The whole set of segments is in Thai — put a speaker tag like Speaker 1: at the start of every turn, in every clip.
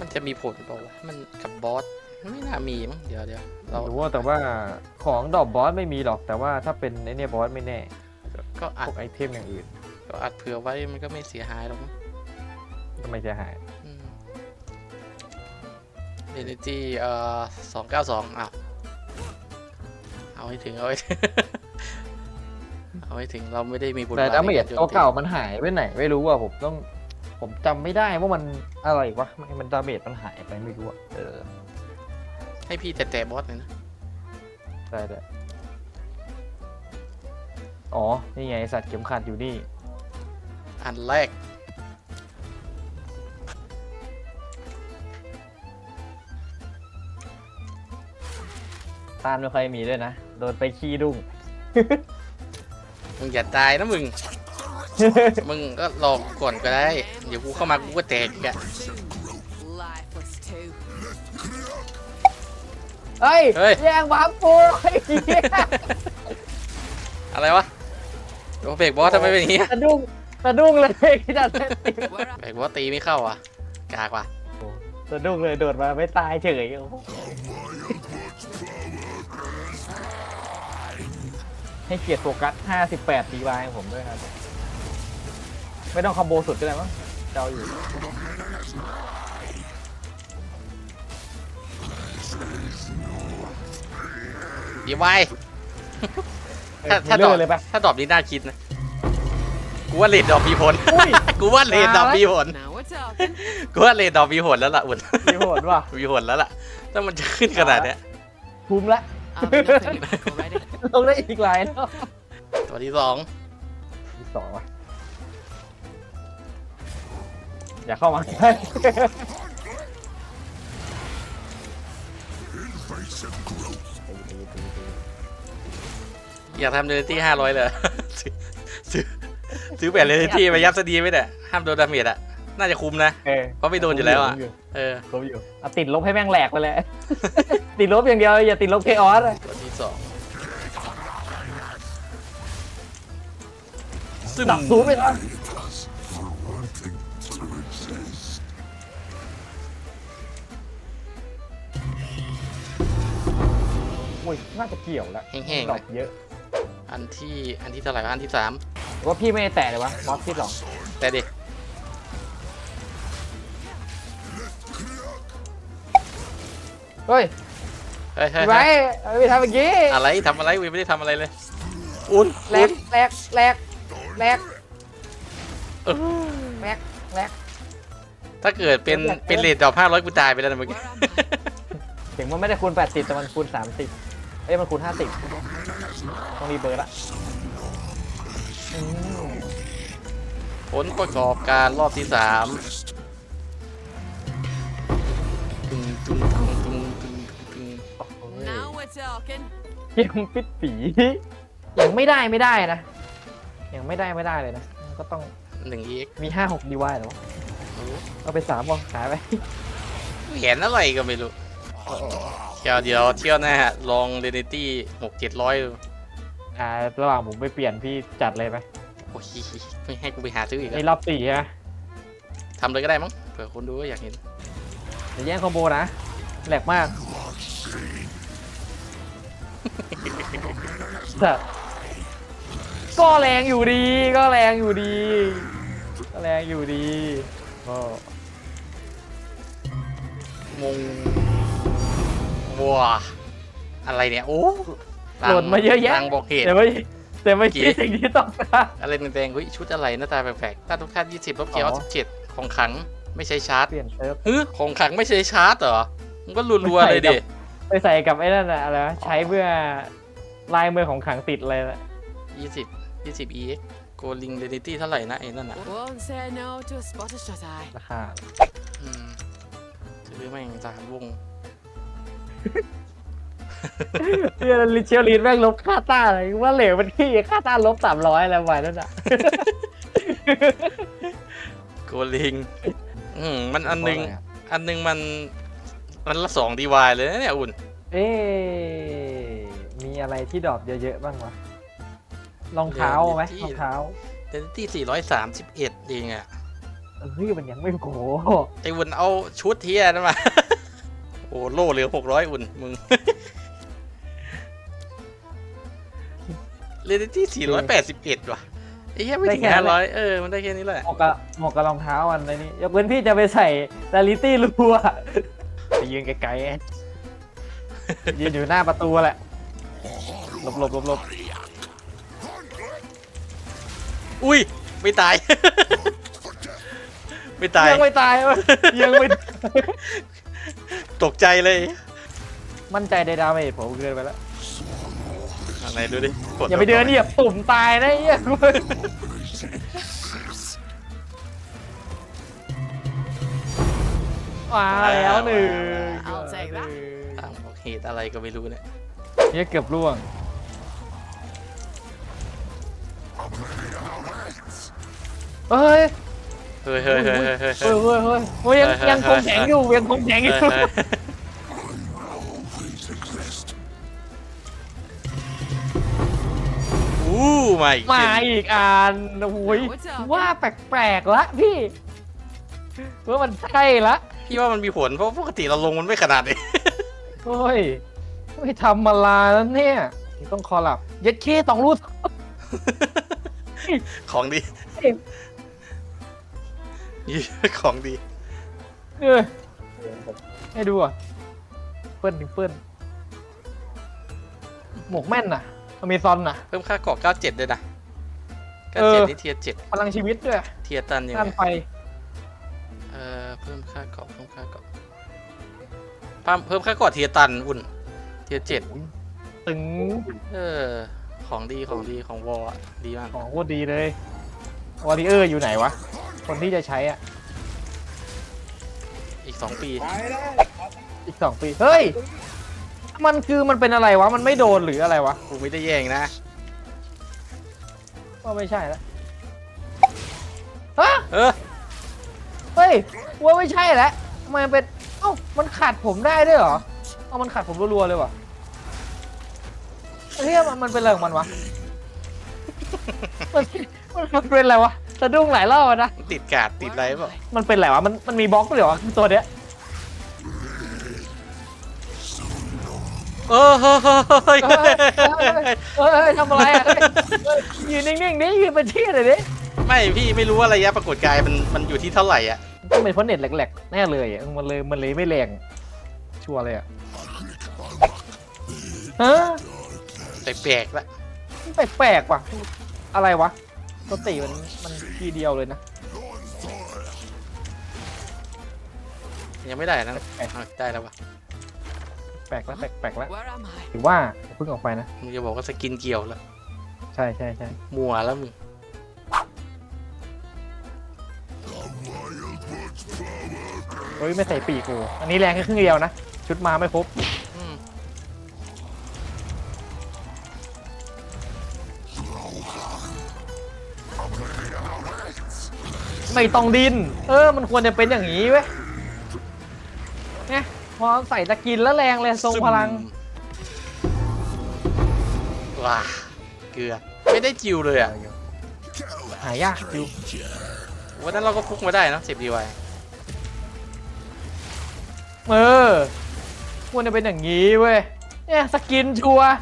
Speaker 1: มันจะมีผลเปล่าวะมันกับบอสไม่น่ามีมั้งเดี๋ยวเดี๋ยวเรา
Speaker 2: รู้ว่าแต่ว่าของดอกบอสไม่มีหรอกแต่ว่าถ้าเป็นไอเนี่ยบอสไม่แน่
Speaker 1: ก็
Speaker 2: พ
Speaker 1: อัด
Speaker 2: วกไอเทมอย่างอื่น
Speaker 1: ก็อัดเผื่อไว้มันก็ไม่เสียหายหรอกมั้ง
Speaker 2: ทำไมจะหาย
Speaker 1: เดนิตี้เอ่อสองเก้าสองอ้าวเอาให้ถึงเอาให้ถึงเอาให้ถึงเราไม่ได้มีบท
Speaker 2: แต่
Speaker 1: บาท
Speaker 2: ดาเม
Speaker 1: ใน
Speaker 2: จ
Speaker 1: รโจ
Speaker 2: ตัว
Speaker 1: ตี
Speaker 2: เก่ามันหายไปไหน ไม่รู้อะผมต้อง ผมจำไม่ได้ว่ามันอะไรวะไม่มันดาเมจมันหายไปไม่รู้อะเออ
Speaker 1: ให้พี่แต่แต่บอสเลยนะ
Speaker 2: ได้ได้อ๋อ นี่ไงสัตว์เข็มขัดอยู่นี่
Speaker 1: อันแรก
Speaker 2: ตานไม่ค่อยมีด้วยนะ โดนไปขี้ดุ้ง
Speaker 1: มึงอย่าตายนะมึง มึงก็รอกูก่อนก็ได้ เดี๋ยวกูเข้ามากูก็แตกอีกอะ
Speaker 3: Lifeless too.
Speaker 2: เฮ้ย
Speaker 1: เฮ้ย
Speaker 2: แย่งบัฟกูไอ้เหี้ย
Speaker 1: อะไรวะโดนเบรกบอสทำไมเป็นอย่างงี้
Speaker 2: สะดุ้งสะดุ้งเลยที่ดันเล่นติด
Speaker 3: Where
Speaker 1: เบรกบอสตีไม่เข้าอะกากว่ะ
Speaker 2: สะดุ้งเลยโดดมาไม่ตายเฉยโอ้โหให้เกียรติโฟกัส 58ดีวายผมด้วยครับ ไม่ต้องคอมโบสุดก็ได้มั้งเจ้าอยู่
Speaker 1: ดีไว้
Speaker 2: เอ
Speaker 1: ถ้า
Speaker 2: อ
Speaker 1: ถ้าดรอป
Speaker 2: เลื่อนเลยปะ
Speaker 1: ถ้าดรอปนี้น่าคิดนะ กูว่าเลดดรอปมีผล
Speaker 2: อุ้ย
Speaker 1: กูว่าเลดดรอปมีผล
Speaker 3: now we're talking.
Speaker 1: กูว่าเลดดรอปมีผลแล้วล่ะอุ่น
Speaker 2: มีโหดว่ะ
Speaker 1: มีผลแล้วล่ะ ถ้ามันจะขึ้นขนาดเนี้ย
Speaker 2: คุ้มละ
Speaker 3: I'll be nothing back already.
Speaker 2: ลงได้อีกหลายแล้ว
Speaker 1: ตัวที่สอง
Speaker 2: อีกสองว่ะ อย่าเข้ามาใกล้
Speaker 1: อยากทำเดลิตี้ห้าร้อยเลยซื้อซื้อแผ่นเดลิตี้ไปยัดซะดีไหมเนี่ยห้ามโดนดาเมจอะ น่าจะคุ้มนะ
Speaker 2: เออ
Speaker 1: เพราะไม่โดนอยู่แล้วอะ เออ
Speaker 2: ลบอยู่เอาติดลบให้แม่งแหลกไปเลย ติดลบอย่างเดียว อย่าติดลบเคออสอะ
Speaker 1: ตัวที่สองซึ่ง
Speaker 2: ดับศูนย์ไปแล้ว อ้ยน่าจะเกี่ยวแล้ว
Speaker 1: แห้งๆ
Speaker 2: ด
Speaker 1: เล
Speaker 2: อยกเยอะ
Speaker 1: อันที่อันที่เท่าไหร่วะอันที่สาม
Speaker 2: หรือว่าพี่ไม่ได้แตะเลยวะมอสที่สอง
Speaker 1: แต่ดิ
Speaker 2: เฮ้ย
Speaker 1: เฮ้ยเฮ้ย
Speaker 2: พี่ไว้
Speaker 1: เฮ้ย
Speaker 2: เอาไปทำเมื่อกี้
Speaker 1: อะไรทำอะไรวิไม่ได้ทำอะไรเลยอุ่น
Speaker 2: แหล
Speaker 1: อุ่
Speaker 2: ก
Speaker 1: น
Speaker 2: แหลกแหลกแหลก
Speaker 1: เออ
Speaker 2: แหลกแหลก
Speaker 1: ถ้าเกิดเป็นเป็นเลทดอกห้าร้อยกูตายไปแล้วนะเมื่อกี้
Speaker 3: Where am I?
Speaker 2: ถึงมันไม่ได้คูณ 80 แต่มันคูณ 30 เอ้ยมันคูณ50ต้องรีบเบิร์ดละอืม
Speaker 1: ผลประกอบการรอบที่สามตึงตึงตึงตึงตึงตึง
Speaker 2: โอ้ย
Speaker 3: Now we're talking.
Speaker 2: ยังปิดปียังไม่ได้ไม่ได้นะยังไม่ได้ไม่ได้เลยนะ ก็ต้อง
Speaker 1: หนึ่งเอ็ก
Speaker 2: มี5 6ดีวายหรอวะเอาไป3วางขายไป
Speaker 1: เห็นอะไรก็ไม่รู้ เที่ยวเดียวเที่ยวหน้าลองเรนิตี้หกเจ็ดร้อย
Speaker 2: อ่าระหว่างผมไปเปลี่ยนพี่จัดเลยไป
Speaker 1: โอ้ยไม่ให้กูไปหาซื้ออีก
Speaker 2: นี่
Speaker 1: อะ
Speaker 2: รอบสี่ใช่ไหม
Speaker 1: ทำเลยก็ได้มั้งเผื่อคนดูก็อยากเห็น
Speaker 2: อย่าแย่งคอมโบนะแหลกมากแต่ก็แรงอยู่ดี ก็แรงอยู่ดี ก็แรงอยู่ดีก็
Speaker 1: งง ว้าอะไรเนี่ยโอ้
Speaker 2: หล่นมาเยอะแยะ
Speaker 1: รังบอกเหตุ
Speaker 2: แต่ไม่แต่ไม่
Speaker 1: กี่
Speaker 2: ใช่สิ่งที่ต้องการ
Speaker 1: อะไรแดงๆเฮ้ยชุดอะไรหน้าตาแปลกๆถ้าทุกท่านยี่สิบลบเกีย
Speaker 2: อ๋
Speaker 1: ร์
Speaker 2: อ
Speaker 1: สิบเจ็ดของขังไม่ใช้ชาร์จ
Speaker 2: เปลี่ยนเซิร์ฟ
Speaker 1: ฮึของขังไม่ใช้ชาร์จเหรอมันก็รัวๆเลยดิ
Speaker 2: ไปใส่กับไอ้นั่นอะอะไรวะใช้เพื่อลายมือของขังติดเลยนะ
Speaker 1: ยี่สิบยี่สิบ e โกลิงเรนิตี้เท่าไหร่นะไอ้นั่นอะ
Speaker 3: Won't say no to a spot of shut eye.
Speaker 2: ราคา
Speaker 1: อืมซื้อแม่งสามวง
Speaker 2: เรียลิเชียลีนแม่งลบค่าต้าเลยว่าเหลวเป็นขี้ค่าต้าลบสามร้อยอะไรไว้นั่นอะ
Speaker 1: โกลิงอืมมันอันหนึง อันหนึงมันมันละสองดีวายเลยนะเนี่ยอุ่น
Speaker 2: เอ๊ะมีอะไรที่ดรอปเยอะๆบ้างวะรองเท้าไหมรองเท้า
Speaker 1: เรนิตี้สี่ร้อยสามสิบเอ็ดเองอะ
Speaker 2: เฮ้ยมันยังไม่โผล่
Speaker 1: ไอ้อุ่นเอาชุดเทียนั่นมา โอ้โล่เหลือหกร้อยอุ่นมึงเรนที่สี่ร้อยแปดสิบเอ็ดว่ะไอ้เหี้ยไม่ถึงห้าร้อยเออมันได้แค่นี้แหละ
Speaker 2: เหมาะกับเหมาะกับรองเท้าอันอะไรนี่ยกเว้นพี่จะไปใส่ดาริตี้รัวไปยืนไกลๆไงยืนอยู่หน้าประตูแหละหลบหลบหลบหลบ
Speaker 1: อุ้ย ไม่ตาย ไม่ตาย
Speaker 2: ยังไม่ตายเว้ยยังไม่
Speaker 1: ตกใจเลย
Speaker 2: มั่นใจในดาเมจผมเกินไปแล้ว
Speaker 1: อะไรดูดิก
Speaker 2: อย่าไปเดินเหยียบตุ่มตายนะไอ้เหี้ยมาแล้วหนึ่ง
Speaker 3: I'll take that
Speaker 1: ตามบอกเหตุอะไรก็ไม่รู้เนี่ย
Speaker 2: เนี่ยเกือบล่วง เฮ้ย
Speaker 1: เฮ้ยเฮ้ยเฮ้ยเฮ้ยเฮ้ย
Speaker 2: เฮ้ยเฮ้ยเฮ้ยเฮ้ยยังยังคงแข็งอยู่ยังคงแข็งอยู่
Speaker 1: เฮ้ยอู้มาอีก
Speaker 2: มาอีกอันโอ้ยว่าแปลกๆละพี่ว่ามันใช่ละ
Speaker 1: พี่ว่ามันมีผลเพราะปกติเราลงมันไม่ขนาดนี้
Speaker 2: เฮ้ยไม่ทำมาลาแล้วเนี่ยต้องคอลับเย็ดเคสองรูด
Speaker 1: ของดี
Speaker 2: เอ้ย
Speaker 1: ยี่ของดี
Speaker 2: เออให้ดูอะ เปิ้ลเปิ้ลหมวกแม่นน่ะอเมซอนน่ะ
Speaker 1: เพิ่มค่าเกาะ97ด้วยนะ
Speaker 2: เออ
Speaker 1: 97นี่เทียร์7
Speaker 2: พลังชีวิตด้วย
Speaker 1: เทียร์ตันยัง
Speaker 2: ต้าน
Speaker 1: ไง
Speaker 2: ไฟ
Speaker 1: เอ่อเพิ่มค่าเกาะเพิ่มค่าเกาะเพิ่มเพิ่มค่าเกาะเทียร์ตันอุ่นเทียร์7
Speaker 2: ตึง
Speaker 1: เออของดีของดีของวอลอะดีมาก
Speaker 2: ของโคตรดีเลย วอริเออร์อยู่ไหนวะ คนที่จะใช้อะ
Speaker 1: อีก2ปี
Speaker 2: อีกสองปี เฮ้ย มันคือมันเป็นอะไรวะ มันไม่โดนหรืออะไรวะ
Speaker 1: กูไม่ได้แย่งนะ
Speaker 2: ว่าไม่ใช่แล้วฮะ
Speaker 1: เออ
Speaker 2: เฮ้ยว่าไม่ใช่แล้วทำไมมันเป็น เอ้า มันขัดผมได้ด้วยเหรอ เอ้ามันขัดผมรัวๆเลยวะเฮ้ยมันมันเป็นอะไรของมันวะ มันมันเป็นอะไรวะ สะดุ้งหลายรอบอะนะ
Speaker 1: ติดกาดติดอะไรเปล่า
Speaker 2: มันเป็นอะไรวะ มันมันมีบล็อกด้วยเหรอตัวเนี้ย
Speaker 1: เออเฮ้ยเฮ้ยเฮ้ย
Speaker 2: เฮ้ยเฮ้ยเฮ้ยทำอะไรอะเฮ้ยเฮ้ยยืนนิ่งๆดิยืนเป็นที่เลยดิ
Speaker 1: ไม่พี่ไม่รู้ว่าระยะปรากฏกายมันมันอยู่ที่เท่าไหร่อะ
Speaker 2: ต้องเป็นเพราะเน็ตแหลกๆแน่เลยอะมันเลยมันเลยไม่แรงชัวร์เลยอะฮะ
Speaker 1: แปลกๆละ
Speaker 2: แปลกๆว่ะ อะไรวะ ปกติมันมันทีเดียวเลยนะ
Speaker 1: ยังไม่ได้นะเอาได้แล้ววะ
Speaker 2: แปลกแล้วแปลกๆแล้ว
Speaker 3: Where am I?
Speaker 2: ถือว่าเพิ่งออกไปนะ
Speaker 1: มึงจะบอกว่าสกินเกี่ยวแล้ว
Speaker 2: ใช่ใช่ใช่
Speaker 1: มัวแล้วมึง
Speaker 2: เฮ้ยไม่ใส่ปีกกู อันนี้แรงแค่ครึ่งเดียวนะ ชุดมาไม่ครบ ไม่ต้องดิน เออ มันควรจะเป็นอย่างนี้เว้ยเนี่ยพอใส่ตะกินแล้วแรงเลยทรงพลัง
Speaker 1: ว้าเกลือ ไม่ได้จิวเลยอะ
Speaker 2: หายากอยู่
Speaker 1: วันนั้นเราก็ฟุกมาได้นะสิบดีไว
Speaker 2: เออ ควรจะเป็นอย่างนี้เว้ย เนี่ยสกินชัวร์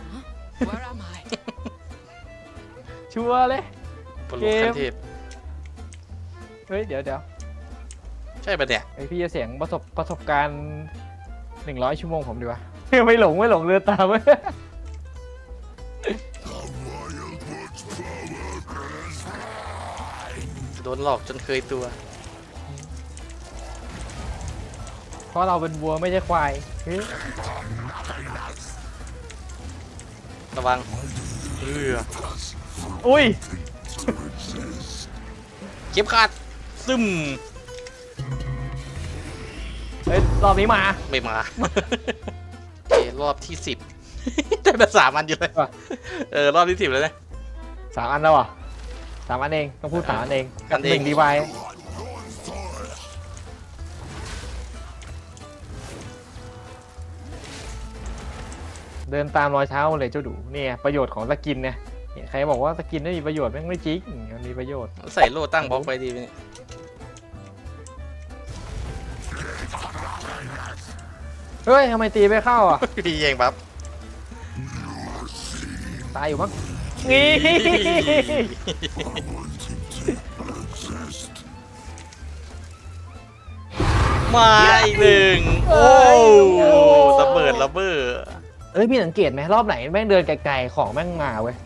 Speaker 3: Where am I?
Speaker 2: ชัวร์เลย
Speaker 1: ปลุกขั้น เทพ
Speaker 2: เฮ้ย เดี๋ยวเดี๋ยว
Speaker 1: ใช่ปะเนี่ย
Speaker 2: ไอพี่จะเสียงประสบประสบการณ์หนึ่งร้อยชั่วโมงผมดีกว่าไม่หลงไม่หลงเรือตาม
Speaker 1: โดนหลอกจนเคยตัว
Speaker 2: เพราะเราเป็นวัวไม่ใช่ควายเฮ้ย
Speaker 1: ระวังเรือ
Speaker 2: อุ้ย
Speaker 1: เก็บขาด ซึม
Speaker 2: เฮ้ยรอบนี้มา
Speaker 1: ไม่มาโอเครอบที่สิบ ได้มาสามอันอยู่เลย
Speaker 2: ว่ะ
Speaker 1: เออรอบที่สิบแล้วนะ
Speaker 2: สามอันแล้วเหรอะสามอันเอง ต้องพูดสามอันเอง
Speaker 1: อั
Speaker 2: กับ
Speaker 1: น
Speaker 2: ห
Speaker 1: เอง
Speaker 2: นึ่งดีไวเดินตามรอยเท้าเลยเจ้าดูเนี่ยประโยชน์ของสกินเนี่ยเนี่ยใครบอกว่าสกินไม่มีประโยชน์แม่งไม่จริงมันมีประโยชน์
Speaker 1: ใส่โล่ตั้งบล็อกไปดีไหมเนี่ย
Speaker 2: เฮ้ยทำไมตีไม่เข้าอะ
Speaker 1: พี่เองปั๊บ
Speaker 2: ตายอยู่มั้งนี่
Speaker 1: มาอีกหนึ่งโอ้ระเบิดระเบิด
Speaker 2: เอ้ยพี่สังเกตไหมรอบไหนแม่งเดินไกลๆของแม่งมาเว้ย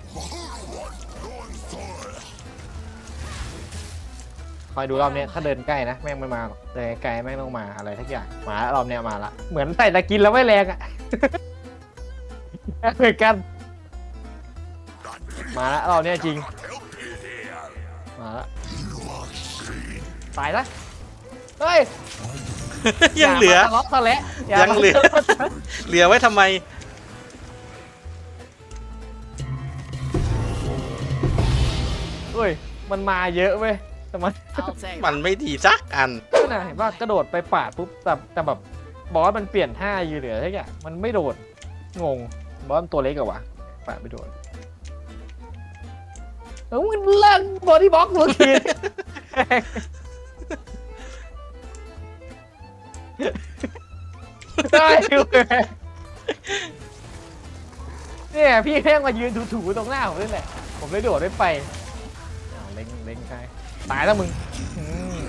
Speaker 2: คอยดูรอบเนี้ยถ้าเดินใกล้นะแม่งไม่มาหรอกเดินไกลๆแม่งต้องมาอะไรทักอย่างมารอบเนี้ยมาละเหมือนใส่ตะกินแล้วไม่แรงอะ เหมือนกัน มาละรอบเนี้ยจริง มาละตายละเฮ้ย
Speaker 1: ยังเหลือา
Speaker 2: มาทะเลาะทะเลาะา
Speaker 1: ยังเหลือ
Speaker 2: มาทะเลาะทะเลาะ
Speaker 1: เหลือไว้ทำไม
Speaker 2: เฮ้ยมันมาเยอะเว้ย แต่มัน
Speaker 3: I'll take
Speaker 1: มันไม่ดีสักอัน
Speaker 2: ก็นะเห็นว่ากระโดดไปปาดปุ๊บแต่แต่แบบบอสมันเปลี่ยนท่าอยู่เหลือทุกอย่างมันไม่โดดงงบอสมันตัวเล็กอะวะปาดไม่โดดเออมันเล่นบอดี้บ็อกซ์เมื่อกี้ได้อยู่เว้ยเนี่ยพี่แม่งมายืนถูๆตรงหน้าผมนี่แหละ ผมเลยโดดไม่ไป ตายแล้วมึงอืม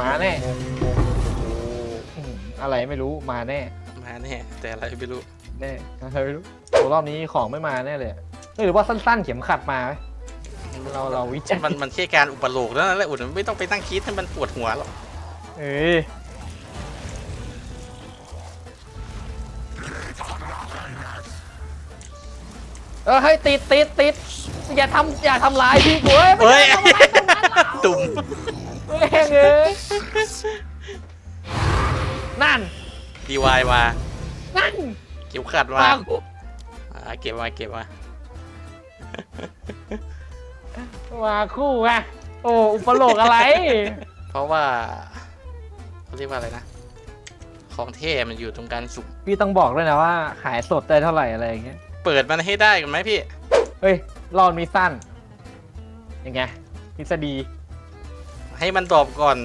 Speaker 2: มาแน่อืมอะไรไม่รู้มาแน่
Speaker 1: มาแน่แต่อะไรไม่รู้
Speaker 2: แน่อะไรไม่รู้โอ้รอบนี้ของไม่มาแน่เลยอะเฮ้ยหรือว่าสั้น ๆ เข็มขัดมาไหมเราเราวิจัย
Speaker 1: มันมันแค่การอุปโลกแล้วนั่นแหละอุ่นไม่ต้องไปตั้งคิดให้มันปวดหัวหรอก
Speaker 2: เอ้ ออให้ยติดติดติดอย่าทำอย่าทำร้ายพี่กูเว้ยไม่
Speaker 1: เฮ้ย
Speaker 2: ได้ทำร้ายตรงนั้นหรอก
Speaker 1: ตุ่ม
Speaker 2: แม่งเอ้ยนั่น
Speaker 1: ดีวายมา
Speaker 2: นั่น
Speaker 1: เก็บขัดมา
Speaker 2: มากู
Speaker 1: อ่าเก็บมาเก็บมา
Speaker 2: มาคู่ไงโอ้อุปโลกอะไร
Speaker 1: เพราะว่าเขาเรียกว่าอะไรนะ ของเท่มันอยู่ตรงการสุก
Speaker 2: พี่ต้องบอกด้วยนะว่า ขายสดได้เท่าไหร่อะไรอย่างเงี้ย
Speaker 1: เปิดมันให้ได้กันไหมพี่
Speaker 2: เฮ้ยรอนมีสั้นยังไงทฤษฎี
Speaker 1: ให้มันตอบก่อน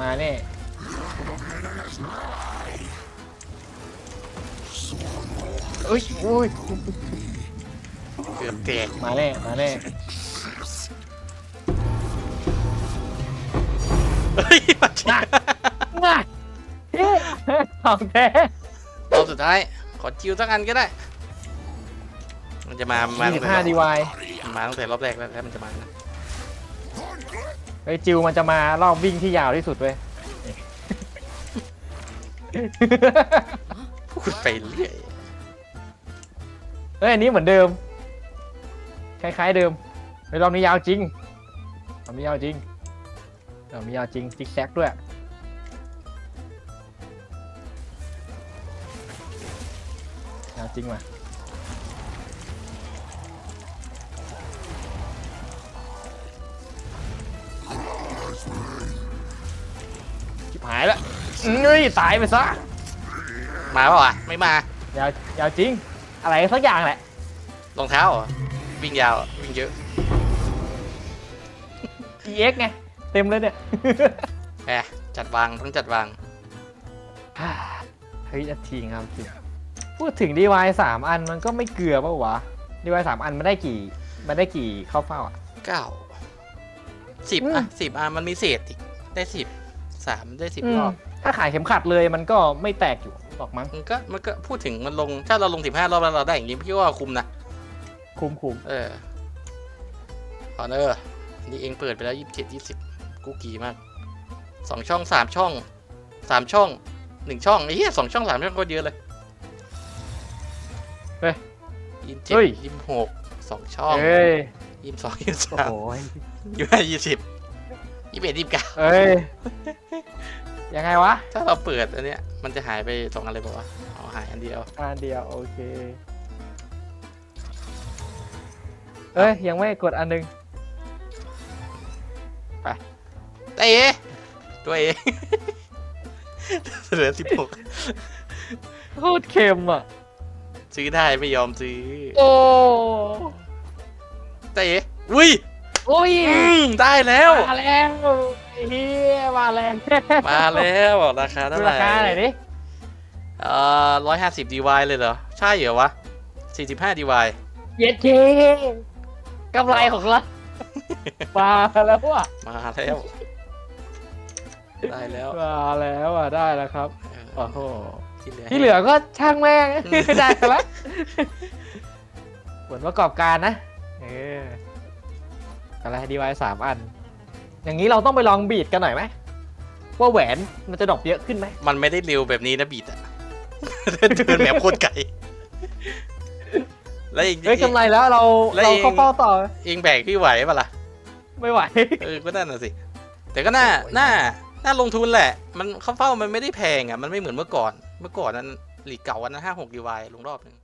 Speaker 2: มาแน่เอ้ยโอ้ย
Speaker 1: เกือบแตก
Speaker 2: มาแน่มาแน่
Speaker 1: เฮ้ยมาชิ
Speaker 2: น่ะง่ายเฮ้ย ของแท้
Speaker 1: รอบสุดท้าย ขอจิวสักอันก็ได้ มันจะมา มา
Speaker 2: ยี่
Speaker 1: ตั้
Speaker 2: สิ
Speaker 1: ง
Speaker 2: บ
Speaker 1: แต่
Speaker 2: ห้ารดีวาย
Speaker 1: มาตั้งแต่รอบแรกแล้วแล้วมันจะมานะ
Speaker 2: ไอ้ยจิวมันจะมารอบวิ่งที่ยาวที่สุดเว้ย
Speaker 1: พูดไปเรื่อย
Speaker 2: เฮ้ยอันนี้เหมือนเดิม คล้ายๆเดิมเฮ้ยรอบนี้ยาวจริงรอบนี้ยาวจริงรอบนี้ยาวจริงซิกแซกด้วย จริงว่ะชิบหายแล้วเฮ้ยตายไปซะ
Speaker 1: มาเปล่าวะไม่มา
Speaker 2: ยาวยาวจริง อะไรสักอย่างแหละ
Speaker 1: รองเท้าเหรอวิ่งยาวอะวิ่งเยอะ
Speaker 2: EX ไง เต็มเลยเนี่ย
Speaker 1: แหมจัดวางต้องจัดวาง
Speaker 2: เฮ้ยจะทีงามจริง พูดถึง DY สามอันมันก็ไม่เกลือป่าวะ DY สามอันมันได้กี่ มันได้กี่เข้าเฝ้าอะ
Speaker 1: เก้าสิบ
Speaker 2: อืม
Speaker 1: อะสิบอะมันมีเศษอีกได้สิบสามได้สิบรอบ
Speaker 2: ถ้าขายเข็มขัดเลยมันก็ไม่แตกอยู่หรอกมั้ง
Speaker 1: มันก็มันก็พูดถึงมันลงถ้าเราลงสิบห้ารอบแล้วเราได้อย่างนี้พี่ว่าคุ้มนะ
Speaker 2: คุ้มคุ้ม
Speaker 1: เออขอเนอร์นี่เองเปิดไปแล้วยี่สิบเจ็ดยี่สิบกูกี่มากสองช่องสามช่องสามช่องหนึ่งช่องไอ้เหี้ยสองช่องสามช่องก็เยอะเลย
Speaker 2: เฮ้ย
Speaker 1: ยี่สิบเจ็ด
Speaker 2: เฮ้ย
Speaker 1: ยี่สิบหกสองช่อง
Speaker 2: เอ้ย
Speaker 1: ยี่สิบสองยี่สิบ
Speaker 2: โอ้
Speaker 1: สาม
Speaker 2: โห
Speaker 1: ยี่สิบห้ายี่สิบยี่สิบเอ็ดยี่สิบเก้า
Speaker 2: เอ้ยยังไงวะ
Speaker 1: ถ้าเราเปิดอันเนี้ยมันจะหายไปสองอันเลยบอกว่าวะอ๋อหายอันเดียว
Speaker 2: อันเดียวโอเคเอ้ยยังไม่กดอันหนึง
Speaker 1: เต้ตัวเองเหลือสิบหก
Speaker 2: โคตรเค็มอะ
Speaker 1: ซื้อได้ไม่ยอมซื้อ
Speaker 2: โอ้
Speaker 1: แต่เอ๋อุ้ย
Speaker 2: โอ้ย
Speaker 1: อืมได้แล้ว
Speaker 2: มาแล้วเฮียมาแล้ว
Speaker 1: มาแล้วราคา
Speaker 2: ดู
Speaker 1: เท่าไหร่
Speaker 2: ราคาหน่อยดิ
Speaker 1: เอ่อร้อยห้าสิบดีวเลยเหรอ ใช่เหรอวะสี่สิบห้าดีว
Speaker 2: เย็ดเคกำไรของเรามาแล้วว่ะ
Speaker 1: มาแล้ว ได้แล้ว
Speaker 2: มาแล้วอะได้แล้วครับ
Speaker 1: เอ
Speaker 2: โอ้
Speaker 1: อ
Speaker 2: โห
Speaker 1: ที่เหลือ
Speaker 2: ที่เหลือก็ช่างแม่ง ได้แล้วผลประกอบการนะ เอออะไรดีไวสามอัน อย่างนี้เราต้องไปลองบีดกันหน่อยไหมว่าแหวนมันจะดรอปเยอะขึ้นไหม
Speaker 1: มันไม่ได้เร็วแบบนี้นะบีดอะเดินแบบโคตรไกลแล้วเอง
Speaker 2: เฮ้ยกำไรแล้วเรา
Speaker 1: แล้ว
Speaker 2: เรา
Speaker 1: เอง
Speaker 2: เข้าเป้าต่อ
Speaker 1: เองแบกพี่ไหวปะล่ะ
Speaker 2: ไม่ไหว
Speaker 1: เออก็นั่นน่ะสิ แต่ก็น่า น่า น่าลงทุนแหละ มันเข้าเฝ้ามันไม่ได้แพงอะ มันไม่เหมือนเมื่อก่อน เมื่อก่อนนั้นหลีกเก่าอันนั้นห้าหกดีวายลงรอบหนึ่ง